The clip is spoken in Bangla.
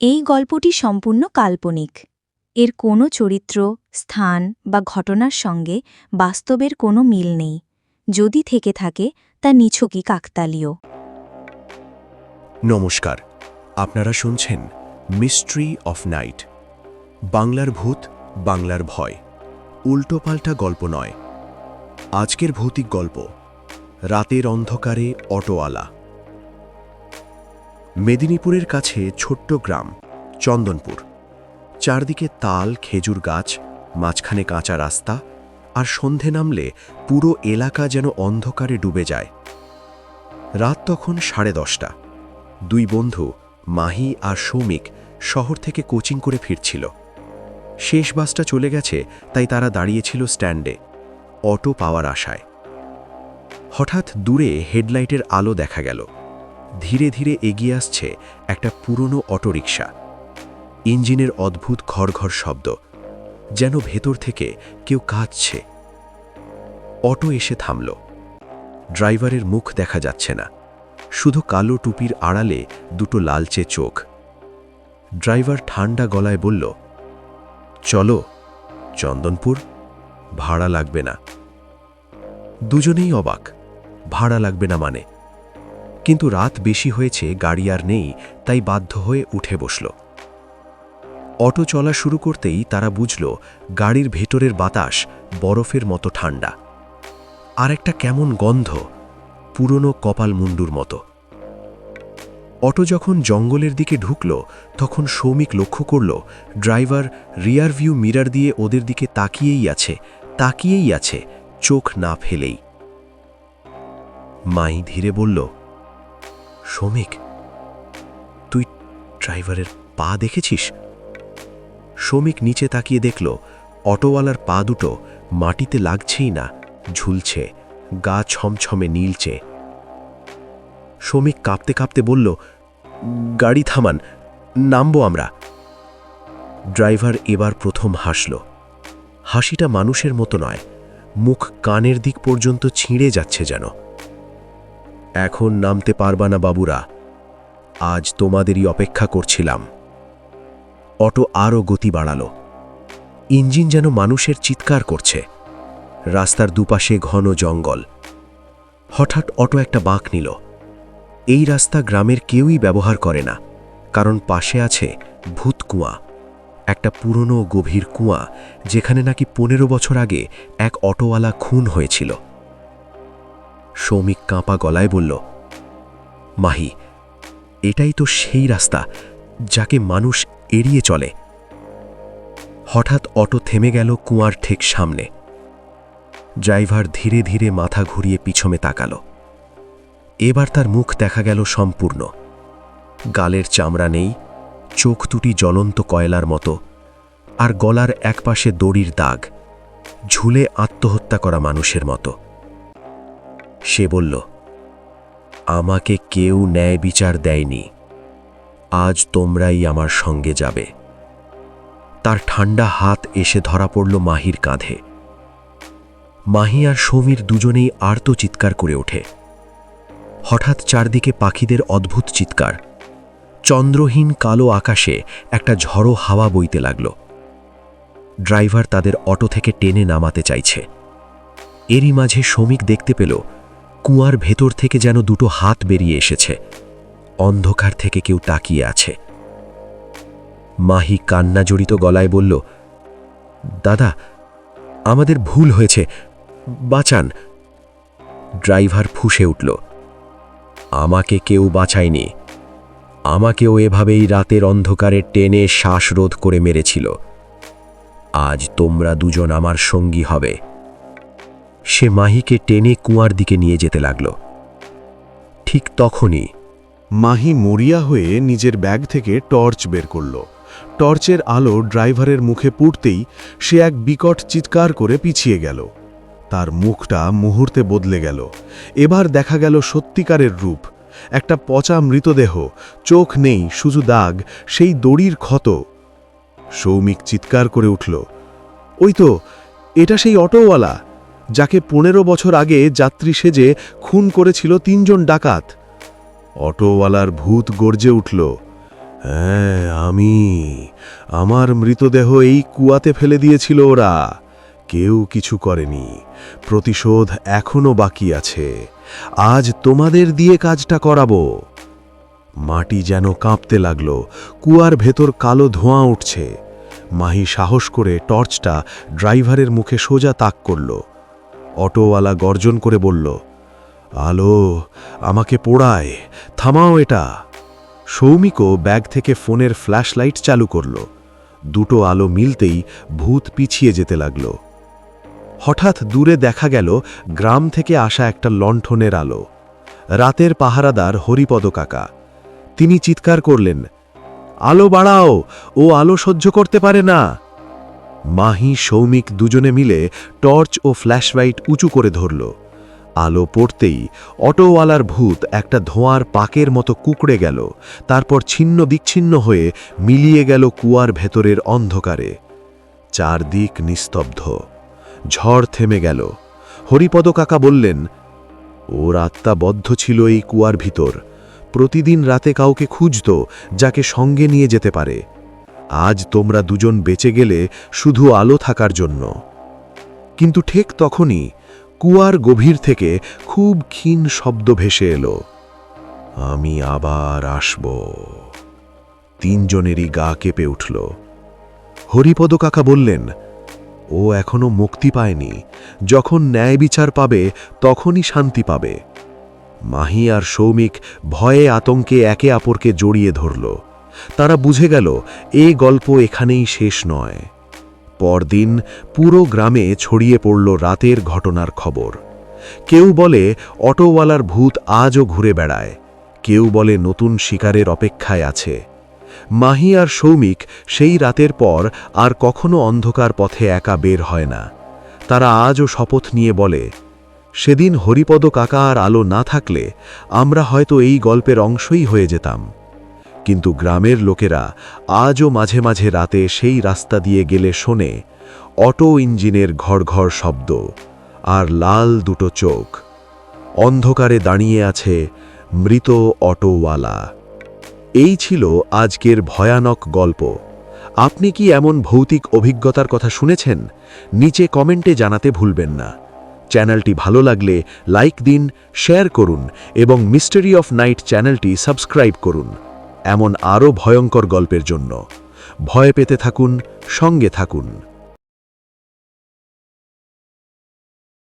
এই গল্পটি সম্পূর্ণ কাল্পনিক। এর কোনো চরিত্র, স্থান বা ঘটনার সঙ্গে বাস্তবের কোনো মিল নেই। যদি থেকে থাকে, তা নিছকই কাকতালীয়। নমস্কার। আপনারা শুনছেন মিস্ট্রি অফ নাইট বাংলার ভূত, বাংলার ভয়। উল্টোপাল্টা গল্প নয়। আজকের ভৌতিক গল্প রাতের অন্ধকারে অটোয়ালা মেদিনীপুরের কাছে ছোট্ট গ্রাম, চন্দনপুর। চারদিকে তাল, খেজুর গাছ, মাঝখানে কাঁচা রাস্তা আর সন্ধে নামলে পুরো এলাকা যেন অন্ধকারে ডুবে যায়। রাত তখন সাড়ে দশটা। দুই বন্ধু, মাহি আর সৌমিক, শহর থেকে কোচিং করে ফিরছিল। শেষ বাসটা চলে গেছে, তাই তারা দাঁড়িয়েছিল স্ট্যান্ডে। অটো পাওয়ার আশায়। হঠাৎ দূরে হেডলাইটের আলো দেখা গেল। ধীরে ধীরে এগিয়ে আসছে একটা পুরনো অটোরিকশা। ইঞ্জিনের অদ্ভুত ঘরঘর শব্দ, যেন ভেতর থেকে কেউ কাঁদছে। অটো এসে থামল। ড্রাইভারের মুখ দেখা যাচ্ছে না। শুধু কালো টুপির আড়ালে দুটো লালচে চোখ। ড্রাইভার ঠান্ডা গলায় বলল, চলো, চন্দনপুর, ভাড়া লাগবে না। দুজনেই অবাক। ভাড়া লাগবে না মানে। কিন্তু রাত বেশি হয়েছে, গাড়ি আর নেই, তাই বাধ্য হয়ে উঠে বসল। অটো চলা শুরু করতেই তারা বুঝল, গাড়ির ভেতরের বাতাস বরফের মতো ঠান্ডা। আর একটা কেমন গন্ধ, পুরনো কপাল মুন্ডুর মতো। অটো যখন জঙ্গলের দিকে ঢুকল, তখন সৌমিক লক্ষ্য করল, ড্রাইভার রিয়ার ভিউ মিরার দিয়ে ওদের দিকে তাকিয়েই আছে তাকিয়েই আছে, চোখ না ফেলেই। মাই ধীরে বলল সৌমিক তুই ড্রাইভারের পা দেখেছিস? সৌমিক নিচে তাকিয়ে দেখল, অটোওয়ালার পা দুটো মাটিতে লাগছেই না, ঝুলছে, গা ছমছমে নীলচে। শ্রমিক কাঁপতে কাঁপতে বলল, গাড়ি থামান, নামবো আমরা। ড্রাইভার এবার প্রথম হাসল। হাসিটা মানুষের মতো নয়, মুখ কানের দিক পর্যন্ত ছিঁড়ে যাচ্ছে যেন। এখন নামতে পারবা না বাবুরা। আজ তোমাদেরই অপেক্ষা করছিলাম। অটো আরও গতি বাড়াল। ইঞ্জিন যেন মানুষের চিৎকার করছে। রাস্তার দুপাশে ঘন জঙ্গল। হঠাৎ অটো একটা বাঁক নিল। এই রাস্তা গ্রামের কেউই ব্যবহার করে না, কারণ পাশে আছে ভূত কুয়া। একটা পুরনো গভীর কুয়া, যেখানে নাকি পনেরো বছর আগে এক অটোওয়ালা খুন হয়েছিল। সৌমিক কাঁপা গলায় বলল, মাহি, এটাই তো সেই রাস্তা যাকে মানুষ এড়িয়ে চলে। হঠাৎ অটো থেমে গেল কুয়ার ঠিক সামনে। ড্রাইভার ধীরে ধীরে মাথা ঘুরিয়ে পিছনে তাকাল। এবার তার মুখ দেখা গেল সম্পূর্ণ। গালের চামড়া নেই, চোখ দুটি জ্বলন্ত কয়লার মতো, আর গলার একপাশে দড়ির দাগ, ঝুলে আত্মহত্যা করা মানুষের মতো। সে বলল, আমাকে কেউ ন্যায় বিচার দেয়নি। আজ তোমরাই আমার সঙ্গে যাবে। তার ঠান্ডা হাত এসে ধরা পড়ল মাহির কাঁধে। মাহি আর সমীর দুজনেই আর্ত চিৎকার করে ওঠে। হঠাৎ চারদিকে পাখিদের অদ্ভুত চিৎকার। চন্দ্রহীন কালো আকাশে একটা ঝড়ো হাওয়া বইতে লাগল। ড্রাইভার তাদের অটো থেকে টেনে নামাতে চাইছে। এরই মাঝে শ্রমিক দেখতে পেল কুয়ার ভেতর থেকে যেন দুটো হাত বেরিয়ে এসেছে। অন্ধকার থেকে কেউ তাকিয়ে আছে। মাহি কান্না জড়িত গলায় বলল, দাদা, আমাদের ভুল হয়েছে। বাঁচান। ড্রাইভার ফুসে উঠল, আমাকে কেউ বাঁচায়নি। আমাকেও এভাবেই রাতের অন্ধকারে টেনে শ্বাসরোধ করে মেরেছিল। আজ তোমরা দুজন আমার সঙ্গী হবে। সে মাহিকে টেনে কুয়ার দিকে নিয়ে যেতে লাগল। ঠিক তখনই মাহি মরিয়া হয়ে নিজের ব্যাগ থেকে টর্চ বের করল। টর্চের আলো ড্রাইভারের মুখে পুড়তেই সে এক বিকট চিৎকার করে পিছিয়ে গেল। তার মুখটা মুহূর্তে বদলে গেল। এবার দেখা গেল সত্যিকারের রূপ। একটা পচা মৃতদেহ, চোখ নেই, শুধু দাগ, সেই দড়ির ক্ষত। সৌমিক চিৎকার করে উঠল, ওই তো, এটা সেই অটোওয়ালা। যাকে পনেরো বছর আগে যাত্রী সেজে খুন করেছিল তিনজন ডাকাত। অটোওয়ালার ভূত গর্জে উঠল হ্যাঁ আমি, আমার মৃতদেহ এই কুয়াতে ফেলে দিয়েছিল ওরা। কেউ কিছু করেনি, প্রতিশোধ এখনও বাকি আছে। আজ তোমাদের দিয়ে কাজটা করাবো। মাটি যেন কাঁপতে লাগল, কুয়ার ভেতর কালো ধোঁয়া উঠছে। মাহি সাহস করে টর্চটা ড্রাইভারের মুখে সোজা তাক করল। অটোওয়ালা গর্জন করে বলল, আলো, আমাকে পোড়ায়, থামাও এটা। সৌমিকও ব্যাগ থেকে ফোনের ফ্ল্যাশলাইট চালু করল। দুটো আলো মিলতেই ভূত পিছিয়ে যেতে লাগল। হঠাৎ দূরে দেখা গেল গ্রাম থেকে আসা একটা লণ্ঠনের আলো। রাতের পাহারাদার হরিপদ কাকা। তিনি চিৎকার করলেন, আলো বাড়াও, ও আলো সহ্য করতে পারে না। মাহি সৌমিক দুজনে মিলে টর্চ ও ফ্ল্যাশলাইট উঁচু করে ধরল। আলো পড়তেই অটোওয়ালার ভূত একটা ধোঁয়ার পাকের মতো কুকড়ে গেল, তারপর ছিন্ন বিচ্ছিন্ন হয়ে মিলিয়ে গেল কুয়ার ভেতরের অন্ধকারে। চারদিক নিস্তব্ধ। ঝড় থেমে গেল। হরিপদ কাকা বললেন, ওর আত্মা বদ্ধ ছিল এই কুয়ার ভিতর। প্রতিদিন রাতে কাউকে খুঁজত যাকে সঙ্গে নিয়ে যেতে পারে। আজ তোমরা দুজন বেঁচে গেলে শুধু আলো থাকার জন্য। কিন্তু ঠিক তখনই কুয়ার গভীর থেকে খুব ক্ষীণ শব্দ ভেসে এলো। আমি আবার আসব। তিনজনেরই গা কেঁপে উঠল। হরিপদ কাকা বললেন, ও এখনও মুক্তি পায়নি। যখন ন্যায় বিচার পাবে, তখনই শান্তি পাবে। মাহি আর সৌমিক ভয়ে আতঙ্কে একে অপরকে জড়িয়ে ধরল। তারা বুঝে গেল এই গল্প এখানেই শেষ নয়। পরদিন পুরো গ্রামে ছড়িয়ে পড়ল রাতের ঘটনার খবর। কেউ বলে, অটোওয়ালার ভূত আজও ঘুরে বেড়ায়। কেউ বলে, নতুন শিকারের অপেক্ষায় আছে। মাহি আর সৌমিক সেই রাতের পর আর কখনো অন্ধকার পথে একা বের হয় না। তারা আজও শপথ নিয়ে বলে, সেদিন হরিপদ কাকা আর আলো না থাকলে আমরা হয়তো এই গল্পের অংশই হয়ে যেতাম। কিন্তু গ্রামের লোকেরা আজও মাঝে মাঝে রাতে সেই রাস্তা দিয়ে গেলে শোনে অটো ইঞ্জিনের ঘড়ঘড় শব্দ আর লাল দুটো চোখ। অন্ধকারে দাঁড়িয়ে আছে মৃত অটোওয়ালা। এই ছিল আজকের ভয়ানক গল্প। আপনি কি এমন ভৌতিক অভিজ্ঞতার কথা শুনেছেন? নিচে কমেন্টে জানাতে ভুলবেন না। চ্যানেলটি ভালো লাগলে লাইক দিন, শেয়ার করুন এবং মিস্টারি অফ নাইট চ্যানেলটি সাবস্ক্রাইব করুন। এমন আরও ভয়ঙ্কর গল্পের জন্য। ভয় পেতে থাকুন সঙ্গে থাকুন।